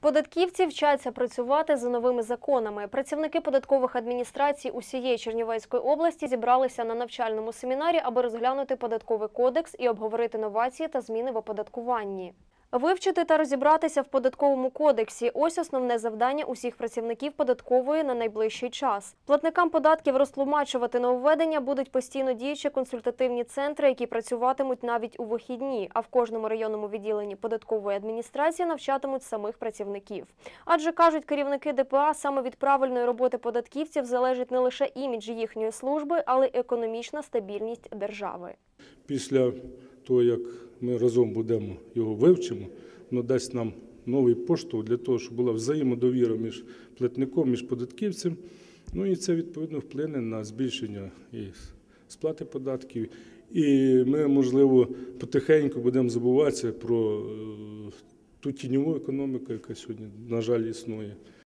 Податківці вчаться працювати за новими законами. Працівники податкових адміністрацій усієї Чернівецької області зібралися на навчальному семінарі, аби розглянути податковий кодекс і обговорити новації та зміни в оподаткуванні. Вивчити та розібратися в податковому кодексі ось основне завдання усіх працівників податкової на найближчий час. Платникам податків розтлумачувати нововведення будуть постійно діючі консультативні центри, які працюватимуть навіть у вихідні. А в кожному районному відділенні податкової адміністрації навчатимуть самих працівників. Адже кажуть керівники ДПА, саме від правильної роботи податківців залежить не лише імідж їхньої служби, але й економічна стабільність держави. Після того, як ми разом будемо його вивчимо, воно дасть нам новий поштовх для того, щоб була взаємодовіра між платником, між податківцем. Ну і це відповідно вплине на збільшення і сплати податків. І ми, можливо, потихеньку будемо забуватися про е, ту тіньову економіку, яка сьогодні, на жаль, існує.